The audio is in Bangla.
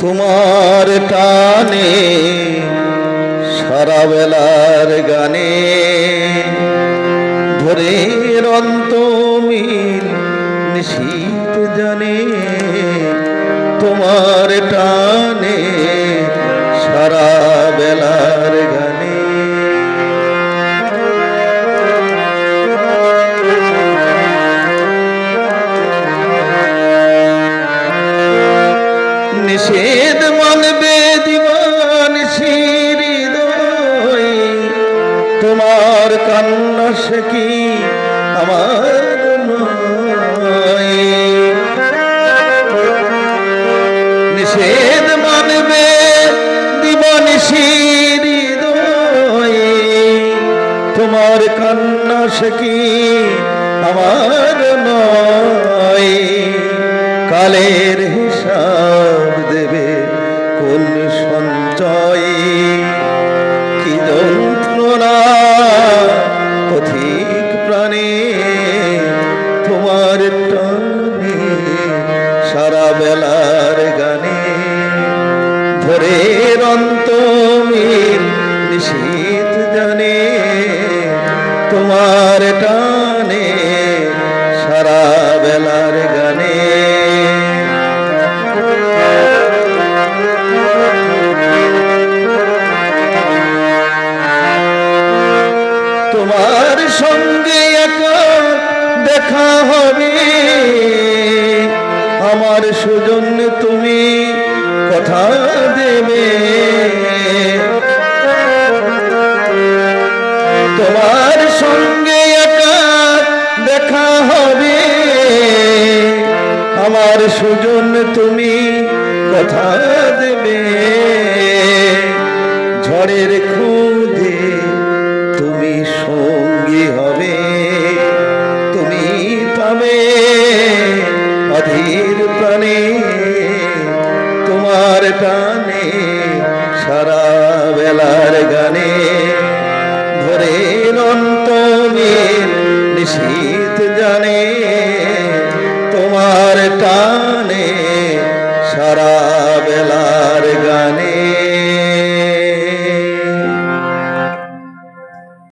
তোমার টানে সারা বেলার গানে ধরে অন্ত মিল নিশীত জানে তোমার টানে সারা নিষেধ মানবে দিবান হৃদয়। তোমার কান্না সে কি আমার নিষেধ মানবে দিবান হৃদয়। তোমার কান্না সে কি আমার নয়? কালের হিসাব বেলার গানে ধরে অন্তমিল নিশীত জানে তোমার টানে সারা বেলার গানে। তোমার সঙ্গে একা দেখা হবে। আমার সুজন তুমি কথা দেবে। তোমার সঙ্গে একা দেখা হবে। আমার সুজন তুমি কথা দেবে। ঝড়ের খুঁজে সারা বেলার গানে ধরে অন্তমের নিশীত জানে তোমার টানে